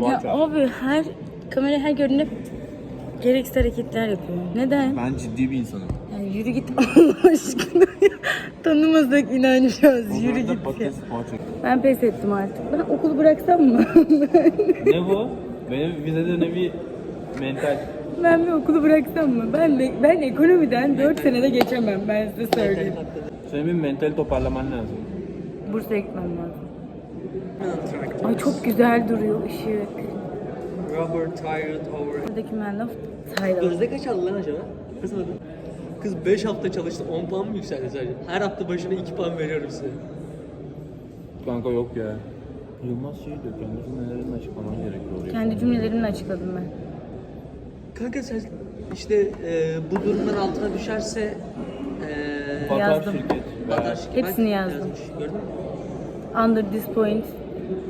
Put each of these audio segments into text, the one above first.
Ya abi her kamera her gördüğünde gereksiz hareketler yapıyor. Neden? Ben ciddi bir insanım. Yani yürü git Allah aşkına. Tanımasak inanacağız. Yürü Onlarda git patates. Ben pes ettim artık. Ben okulu bıraksam mı? ne bu? Benim vizede ne bir mental. ben bir okulu bıraksam mı? Ben de, ben ekonomiden 4 senede geçemem ben size söyleyeyim. Senin mental toparlaman lazım. Bursa'ya gitmem lazım. Ay çok güzel duruyor ışık. Rubber tired over. Buradaki man of Thailand. Gözde kaç aldı lan acaba? Kızmadı. Kız 5 hafta çalıştı 10 puan mı yükseldi sadece? Her hafta başına 2 puan veriyorum size. Kanka yok ya. Yılmaz şey diyor, kendi cümlelerini açıklaman gerekiyor oraya. Kendi cümlelerimle açıkladım ben. Kanka sen işte e, bu durumdan altına düşerse Batar Yazdım. şirket. batar Ve şirket- Hepsini Bak, yazdım. yazmış, Gördün mü? Under this point,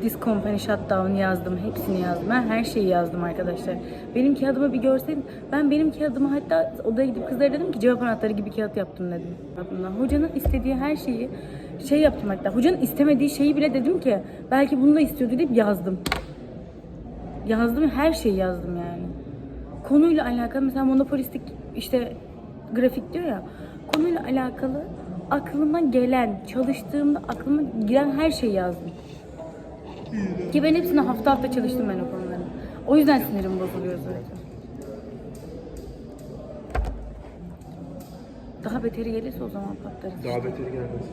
this company shut down yazdım. Hepsini yazdım. Ben her şeyi yazdım arkadaşlar. Benim kağıdımı bir görseydin. Ben benim kağıdımı hatta odaya gidip kızlara dedim ki cevap anahtarı gibi kağıt yaptım dedim. Hocanın istediği her şeyi şey yaptım hatta. Hocanın istemediği şeyi bile dedim ki belki bunu da istiyordu deyip yazdım. Yazdım her şeyi yazdım yani. Konuyla alakalı mesela monopolistik işte grafik diyor ya. Konuyla alakalı aklıma gelen, çalıştığımda aklıma giren her şeyi yazdım. Ki ben hepsini hafta hafta çalıştım ben o konuları. O yüzden sinirim bozuluyor zaten. Daha beteri gelirse o zaman patlarız. Daha beteri gelmez.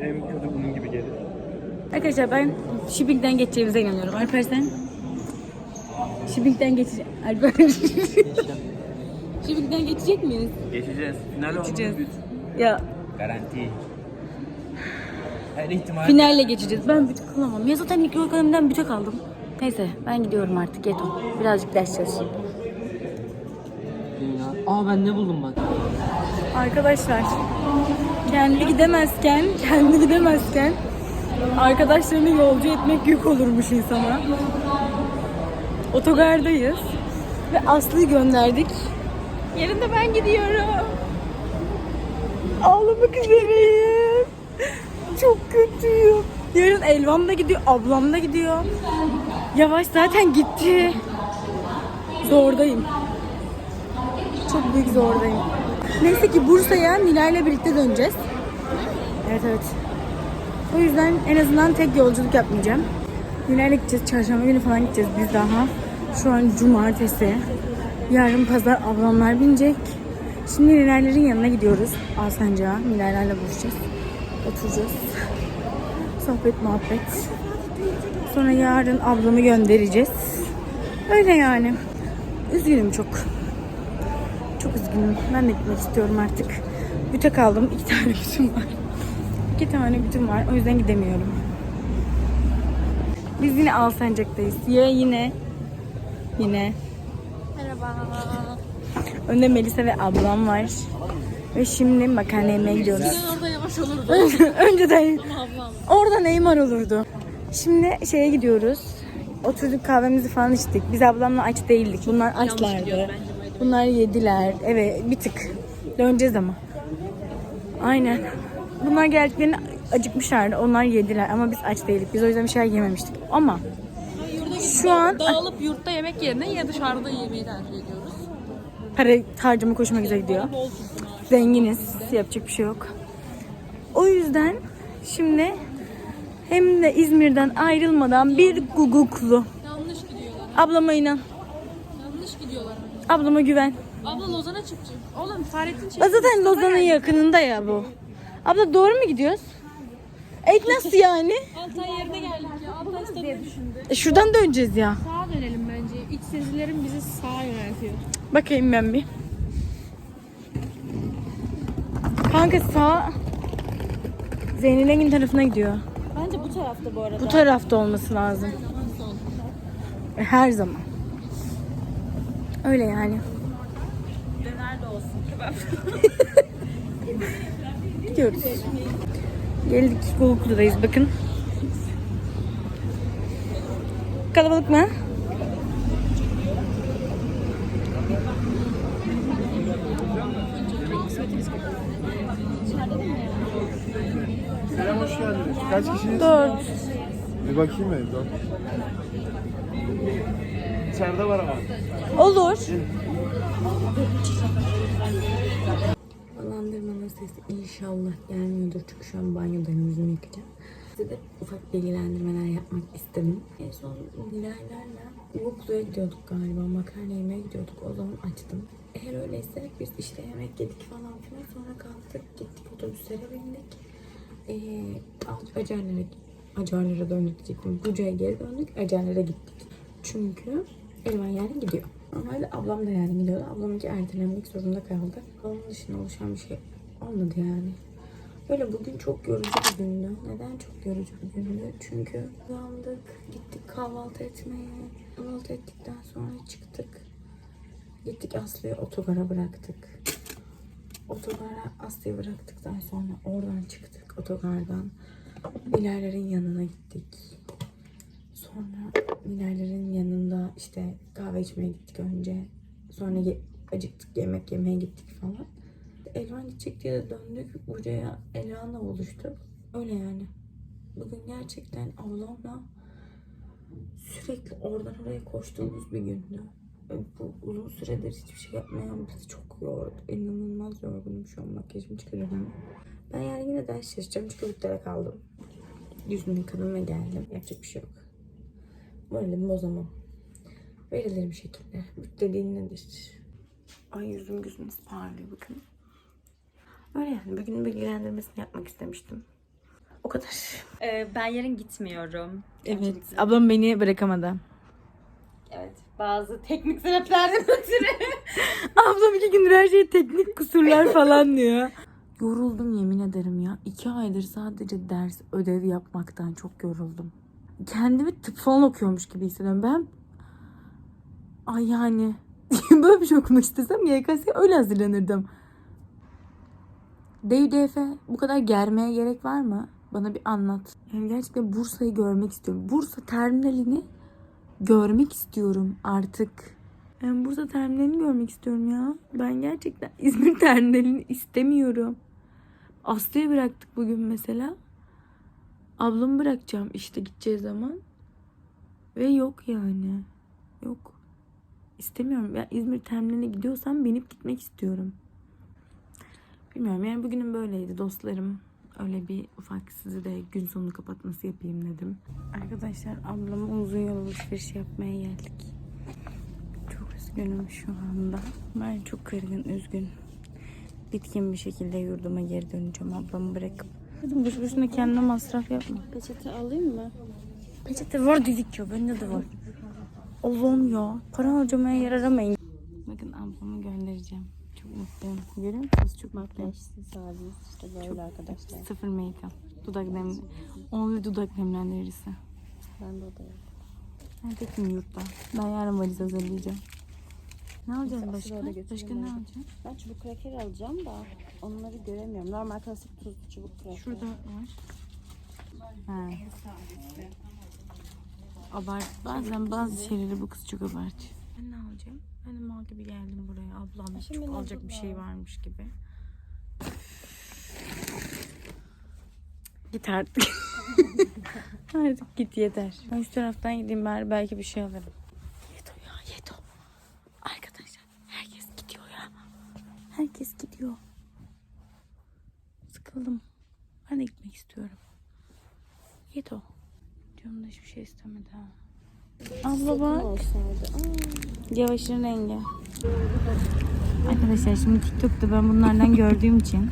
En kötü bunun gibi gelir. Arkadaşlar ben shipping'den geçeceğimize inanıyorum. Alper sen? Shipping'den geçeceğim. Alper. shipping'den geçecek miyiz? Geçeceğiz. Final Geçeceğiz. Ya Garanti. Her ihtimal. finalle geçeceğiz. Ben büte kalamam. Ya zaten ilk ekonomiden büte kaldım. Neyse ben gidiyorum artık yeto. Birazcık ders çalışayım. Aa ben ne buldum bak. Arkadaşlar kendi gidemezken, kendi gidemezken arkadaşlarını yolcu etmek yük olurmuş insana. Otogardayız ve Aslı'yı gönderdik. Yerinde ben gidiyorum. Ağlamak üzereyim. Çok kötüyüm. Yarın Elvan da gidiyor, ablam da gidiyor. Yavaş zaten gitti. Zordayım. Çok büyük zordayım. Neyse ki Bursa'ya Nilay ile birlikte döneceğiz. Evet evet. O yüzden en azından tek yolculuk yapmayacağım. Nilay'la gideceğiz. Çarşamba günü falan gideceğiz biz daha. Şu an cumartesi. Yarın pazar ablamlar binecek. Şimdi Nilay'lerin yanına gidiyoruz. Alsancak'a. Nilay'lerle buluşacağız. Oturacağız. Sohbet muhabbet. Sonra yarın ablamı göndereceğiz. Öyle yani. Üzgünüm çok. Çok üzgünüm. Ben de gitmek istiyorum artık. Büte kaldım. İki tane bütün var. İki tane bütün var. O yüzden gidemiyorum. Biz yine Alsancak'tayız. Ya yine. Yine. Merhaba. Önde Melisa ve ablam var. Ve şimdi makarna yemeye gidiyoruz. Orada yavaş olurdu. Önceden ablam. orada Neymar olurdu. Şimdi şeye gidiyoruz. Oturduk kahvemizi falan içtik. Biz ablamla aç değildik. Bunlar açlardı. Bunlar yediler. Evet bir tık. Döneceğiz ama. Aynen. Bunlar geldiklerinde acıkmışlardı. Onlar yediler ama biz aç değildik. Biz o yüzden bir şey yememiştik. Ama şu an Dağılıp yurtta yemek yerine ya dışarıda yemeği tercih ediyoruz. para harcama koşuma güzel gidiyor. Zenginiz. Yapacak bir şey yok. O yüzden şimdi hem de İzmir'den ayrılmadan bir guguklu. Yanlış gidiyorlar. Ablama inan. Yanlış gidiyorlar. Ablama güven. Abla Lozan'a çıkacak. Oğlum Fahrettin. Aa, Zaten Lozan'ın yakınında ya bu. Abla doğru mu gidiyoruz? Ek nasıl yani? Altay yerine geldik ya. Altay stadına düşündü. E, şuradan döneceğiz ya. Sağa dönelim bence. İç sezilerim bizi sağa yöneltiyor. Bakayım ben bir. Kanka sağ Zeynep Engin tarafına gidiyor. Bence bu tarafta bu arada. Bu tarafta olması lazım. E, Her zaman. Öyle yani. Nerede olsun? Gidiyoruz. Geldik Guluklu'dayız bakın. Kalabalık mı? Kaç kişiyiz? Dört. Bir bakayım evden. İçeride var ama. Olur. Havalandırmanın sesi inşallah gelmiyordur çünkü şu an banyodayım yüzümü yıkayacağım. Size de ufak bilgilendirmeler yapmak istedim. En son Nilay'larla Mutlu'ya gidiyorduk galiba. Makarna yemeye gidiyorduk. O zaman açtım. Eğer öyleyse biz işte yemek yedik falan filan. Sonra kalktık gittik otobüslere bindik. Ee, Acarlara, Acarlara döndük diyecektim. Buca'ya geri döndük. Acarlara gittik. Çünkü Elvan yani gidiyor. Normalde ablam da yani gidiyordu. Ablamınki ertelenmek zorunda kaldı. Onun dışında oluşan bir şey olmadı yani. Böyle bugün çok yorucu bir gündü. Neden çok yorucu bir gündü? Çünkü uyandık, gittik kahvaltı etmeye. Kahvaltı ettikten sonra çıktık. Gittik Aslı'yı otogara bıraktık. Otogara Aslı'yı bıraktıktan sonra oradan çıktık otogardan. Bilal'lerin yanına gittik. Sonra Nilay'lerin yanında işte kahve içmeye gittik önce. Sonra ye- acıktık yemek yemeye gittik falan. Elvan gidecek diye de döndük. Buraya Elvan'la buluştuk. Öyle yani. Bugün gerçekten ablamla sürekli oradan oraya koştuğumuz bir gündü. Bu uzun süredir hiçbir şey yapmayan bizi çok yordu. İnanılmaz yorgunum şu an makyajımı çıkarıyorum. Ben yani yine ders çalışacağım çünkü büttlere kaldım. Yüzümü yıkadım ve geldim. Yapacak bir şey yok. Moralimi bozamam. Verilir bir şekilde. Büt dediğin nedir? Ay yüzüm gözüm nasıl parlıyor bakın. Öyle yani. Bugün bilgilendirmesini yapmak istemiştim. O kadar. Ee, ben yarın gitmiyorum. Evet. Ablam beni bırakamadı. Evet. Bazı teknik sebeplerden ötürü. Ablam iki gündür her şey teknik kusurlar falan diyor. Yoruldum yemin ederim ya. İki aydır sadece ders, ödev yapmaktan çok yoruldum. Kendimi tıp falan okuyormuş gibi hissediyorum. Ben ay yani böyle bir şey okumak istesem YKS'ye öyle hazırlanırdım. DÜDF bu kadar germeye gerek var mı? Bana bir anlat. Yani gerçekten Bursa'yı görmek istiyorum. Bursa terminalini görmek istiyorum artık. Ben Bursa terminalini görmek istiyorum ya. Ben gerçekten İzmir terminalini istemiyorum. Aslı'yı bıraktık bugün mesela. Ablamı bırakacağım işte gideceği zaman. Ve yok yani. Yok. İstemiyorum. Ben İzmir terminaline gidiyorsam binip gitmek istiyorum. Bilmiyorum yani bugünüm böyleydi dostlarım. Öyle bir ufak sizi de gün sonu kapatması yapayım dedim. Arkadaşlar ablamı uzun yol alışveriş yapmaya geldik. Çok üzgünüm şu anda. Ben çok kırgın, üzgün. Bitkin bir şekilde yurduma geri döneceğim ablamı bırakıp. Dedim boş boşuna kendine masraf yapma. Peçete alayım mı? Peçete var dedik ya bende de var. Allah'ım ya para harcamaya yer aramayın. Bakın ablamı göndereceğim. Çok mutluyum. Görüyor musunuz? Çok mutluyum. Makyajsız haliniz işte böyle arkadaşlar. Sıfır make-up. Dudak nem... Only dudak nemlendiricisi. Ben de odayım. Neredesin yurtta? Ben yarın valiz hazırlayacağım. Ne alacağız Aslı başka? Başka ne alacağız? Ben çubuk kraker alacağım da onları göremiyorum. Normal klasik tuzlu çubuk kraker. Şurada var. Ha. Abart. Bazen bazı şeyleri bu kız çok abartıyor. Ben ne alacağım? Ben de mal gibi geldim buraya. Ablam Şimdi çok ne alacak bir şey varmış gibi. Git artık. artık git yeter. Ben şu taraftan gideyim bari belki bir şey alırım. Yeto ya Yeto. Arkadaşlar herkes gidiyor ya. Herkes gidiyor. Sıkıldım. Ben de gitmek istiyorum. Yeto. Canım da hiçbir şey istemedi ha. Abla bak. Yavaşın rengi. Arkadaşlar şimdi TikTok'ta ben bunlardan gördüğüm için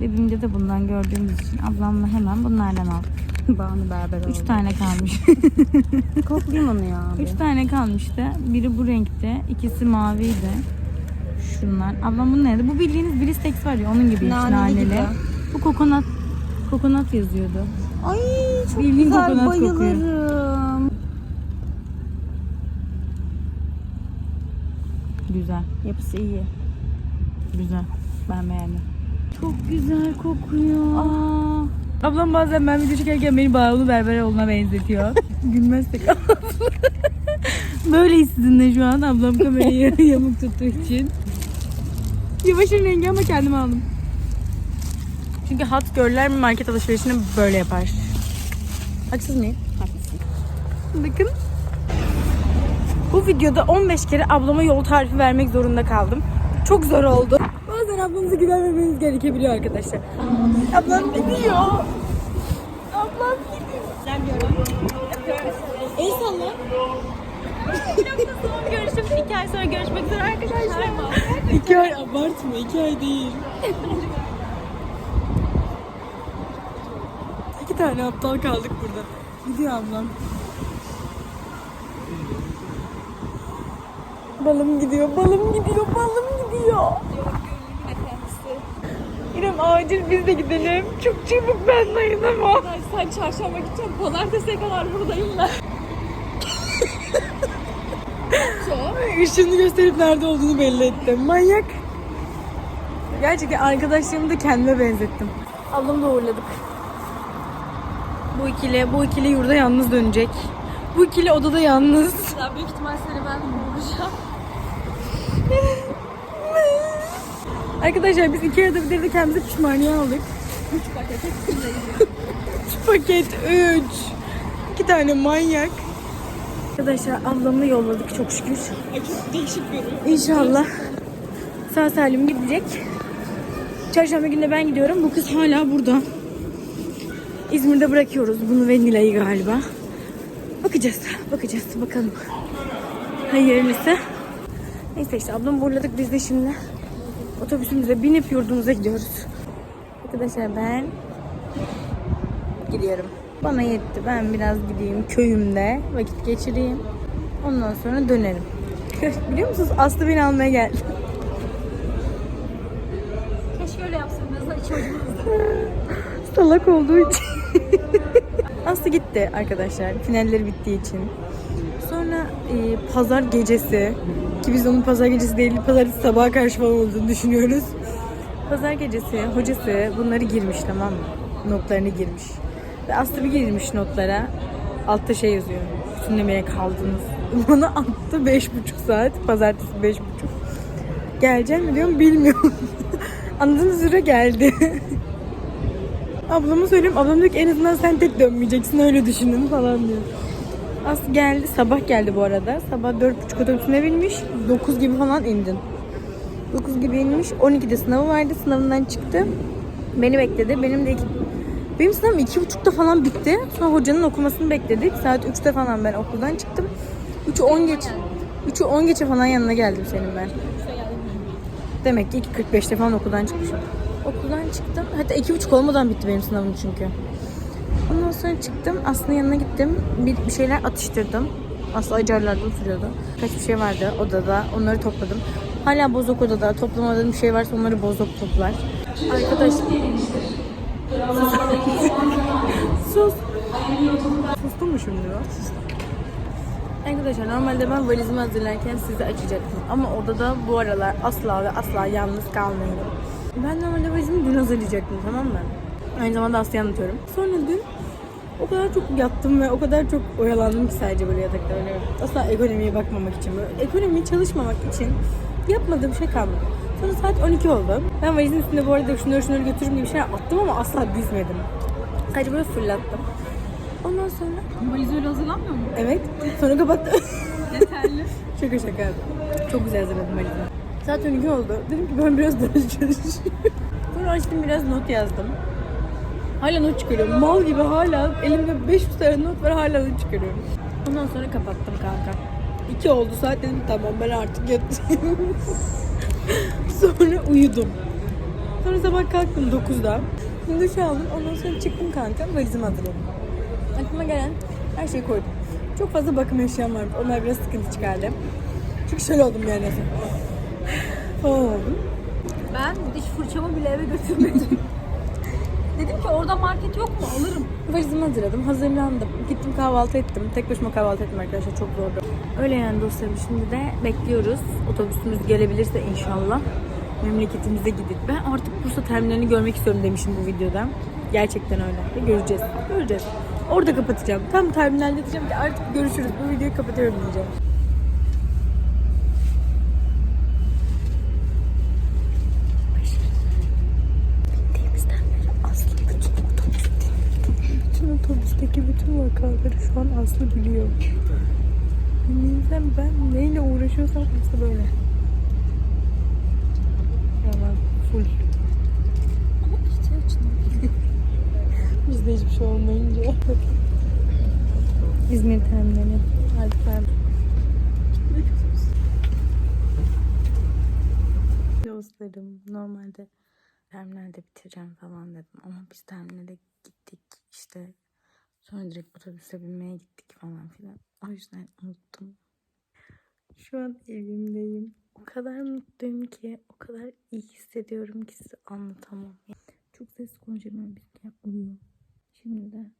ve BİM'de de bundan gördüğümüz için ablamla hemen bunlardan aldık. Bağını berber Üç tane kalmış. Koklayayım onu ya abi. Üç tane kalmıştı. Biri bu renkte, ikisi maviydi. Şunlar. Ablam bu neydi? Bu bildiğiniz Blistex var ya onun gibi. Naneli naneli. gibi. Bu kokonat. Kokonat yazıyordu. Ay çok Bildiğin güzel kokonat kokuyor. bayılırım. Güzel. Yapısı iyi. Güzel. Ben beğendim. Çok güzel kokuyor. Aa. Ablam bazen ben video çekerken beni Bağlı Berberoğlu'na benzetiyor. Gülmezsek Böyleyiz sizinle şu an. Ablam kamerayı yamuk tuttuğu için. Yavaşın rengi ama kendim aldım. Çünkü hot girl'ler market alışverişini böyle yapar. Haksız mıyım? Haklısın. Bakın. Bu videoda 15 kere ablama yol tarifi vermek zorunda kaldım. Çok zor oldu. Bazen ablanızı güvenmemeniz gerekebiliyor arkadaşlar. Ablam gidiyor. Ablam gidiyor. Gelmiyorum. El salla. Son görüşüm iki ay sonra görüşmek üzere arkadaşlar. İki ay abartma. iki ay değil. İki tane aptal kaldık burada. Gidiyor ablam. Balım gidiyor, balım gidiyor, balım gidiyor. İrem acil biz de gidelim. Çok çabuk ben dayanamam. Sen çarşamba gideceksin. Pazartesiye kadar buradayım ben. Işığını gösterip nerede olduğunu belli ettim. Manyak. Gerçekten arkadaşlarımı da kendime benzettim. Ablamı da uğurladık. Bu ikili, bu ikili yurda yalnız dönecek. Bu ikili odada yalnız. Daha büyük ihtimal seni ben vuracağım. Arkadaşlar biz iki arada bir de kendimize pişmaniye aldık. Üç paket. üç paket, üç. İki tane manyak. Arkadaşlar ablamı yolladık çok şükür. Çok değişik bir İnşallah sağ salim gidecek. Çarşamba günü de ben gidiyorum. Bu kız hala burada. İzmir'de bırakıyoruz bunu ve Nilay'ı galiba. Bakacağız, bakacağız bakalım. Hayırlısı. Neyse işte ablamı uğurladık biz de şimdi. Otobüsümüze binip yurdumuza gidiyoruz. Arkadaşlar ben gidiyorum. Bana yetti. Ben biraz gideyim köyümde vakit geçireyim. Ondan sonra dönerim. Biliyor musunuz Aslı beni almaya geldi. Keşke öyle daha çocuğum. Salak olduğu için. Aslı gitti arkadaşlar. Finalleri bittiği için. Sonra e, pazar gecesi ki biz onun pazar gecesi değil pazartesi sabaha karşı falan olduğunu düşünüyoruz. Pazar gecesi hocası bunları girmiş tamam mı? Notlarını girmiş. Ve Aslı bir girmiş notlara. Altta şey yazıyor. Bütünlemeye kaldınız. Bana attı beş buçuk saat. Pazartesi beş buçuk. Geleceğim mi diyorum bilmiyorum. Anladığınız üzere geldi. Ablama söyleyeyim. Ablam diyor ki en azından sen tek dönmeyeceksin öyle düşünün falan diyor. Aslı geldi. Sabah geldi bu arada. Sabah dört buçuk otobüsüne binmiş. 9 gibi falan indin. 9 gibi inmiş. 12'de sınavı vardı. Sınavından çıktı. Beni bekledi. Benim de iki... Benim sınavım iki buçukta falan bitti. Sonra hocanın okumasını bekledik. Saat 3'te falan ben okuldan çıktım. 3'ü 10 geç. 3'ü 10 geçe falan yanına geldim senin ben. Demek ki 2.45'te falan okuldan çıkmışım. Okuldan çıktım. Hatta iki buçuk olmadan bitti benim sınavım çünkü. Sonra çıktım. Aslı'nın yanına gittim. Bir, bir şeyler atıştırdım. Aslı acarlarda oturuyordu. Kaç bir şey vardı odada. Onları topladım. Hala bozok odada. Toplamadığım bir şey varsa onları bozok toplar. Arkadaş. Sus. Sustum mu şimdi ben? Arkadaşlar normalde ben valizimi hazırlarken size açacaktım. Ama odada bu aralar asla ve asla yalnız kalmıyorum. Ben normalde valizimi dün hazırlayacaktım tamam mı? Aynı zamanda Aslı'ya anlatıyorum. Sonra dün o kadar çok yattım ve o kadar çok oyalandım ki sadece böyle yatakta öyle. Asla ekonomiye bakmamak için böyle. Ekonomiyi çalışmamak için yapmadığım şey kalmadı. Sonra saat 12 oldu. Ben valizin üstünde bu arada şunları şunları götürürüm diye bir şeyler attım ama asla dizmedim. Sadece böyle fırlattım. Ondan sonra Valiz öyle hazırlanmıyor mu? Evet. Sonra kapattım. Yeterli. şaka şaka. Çok güzel hazırladım valizimi. Saat 12 oldu. Dedim ki ben biraz ders çalışayım. Sonra açtım biraz not yazdım. Hala not çıkarıyorum. Mal gibi hala elimde 500 tane not var hala not çıkarıyorum. Ondan sonra kapattım kanka. 2 oldu saat dedim tamam ben artık yatayım. sonra uyudum. Sonra sabah kalktım 9'da. Duş aldım. Ondan sonra çıktım kanka. Valizimi hazırladım. Aklıma gelen her şeyi koydum. Çok fazla bakım eşyam varmış. Onlar biraz sıkıntı çıkardı. Çünkü şöyle oldum yani. Falan oldum. Ben diş fırçamı bile eve götürmedim. Dedim ki orada market yok mu? Alırım. Valizimi hazırladım. Hazırlandım. Gittim kahvaltı ettim. Tek başıma kahvaltı ettim arkadaşlar. Çok zordu. Öyle yani dostlarım. Şimdi de bekliyoruz. Otobüsümüz gelebilirse inşallah. Memleketimize gidip. Ben artık Bursa terminalini görmek istiyorum demişim bu videoda. Gerçekten öyle. Göreceğiz. Göreceğiz. Orada kapatacağım. Tam terminalde diyeceğim ki artık görüşürüz. Bu videoyu kapatıyorum diyeceğim. Bütün vakaları şu an Aslı biliyor. Bilmiyorum ben neyle uğraşıyorsam Aslı böyle. Valla full. Ama ne? Bizde hiçbir şey olmayınca. İzmir terminali. Ben. Dostlarım normalde terminalde bitireceğim falan dedim ama biz terminale gittik işte sonra direkt otobüse binmeye gittik falan filan. O yüzden unuttum. Şu an evimdeyim. O kadar mutluyum ki, o kadar iyi hissediyorum ki size anlatamam. Çok sesli konuşamıyorum bizimkiler uyuyor. Şimdi de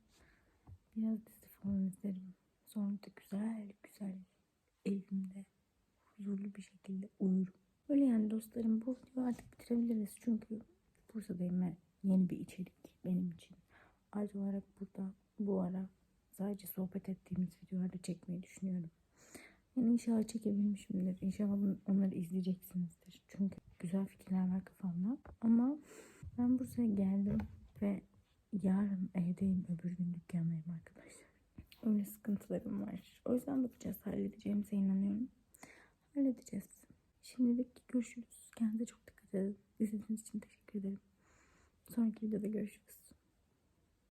biraz dizi falan izlerim. Sonra da güzel güzel evimde huzurlu bir şekilde uyurum. Öyle yani dostlarım bu videoyu artık bitirebiliriz. Çünkü Bursa'dayım ve yeni bir içerik benim Artı olarak burada bu ara sadece sohbet ettiğimiz videoları çekmeyi düşünüyorum. Yani inşallah çekebilmişimdir. İnşallah onları izleyeceksinizdir. Çünkü güzel fikirler var kafamda. Ama ben Bursa'ya geldim ve yarın evdeyim, öbür gün dükkandayım arkadaşlar. Öyle sıkıntılarım var. O yüzden bakacağız. Halledeceğimize inanıyorum. Halledeceğiz. Şimdilik görüşürüz. Kendinize çok dikkat edin. İzlediğiniz için teşekkür ederim. Sonraki videoda görüşürüz.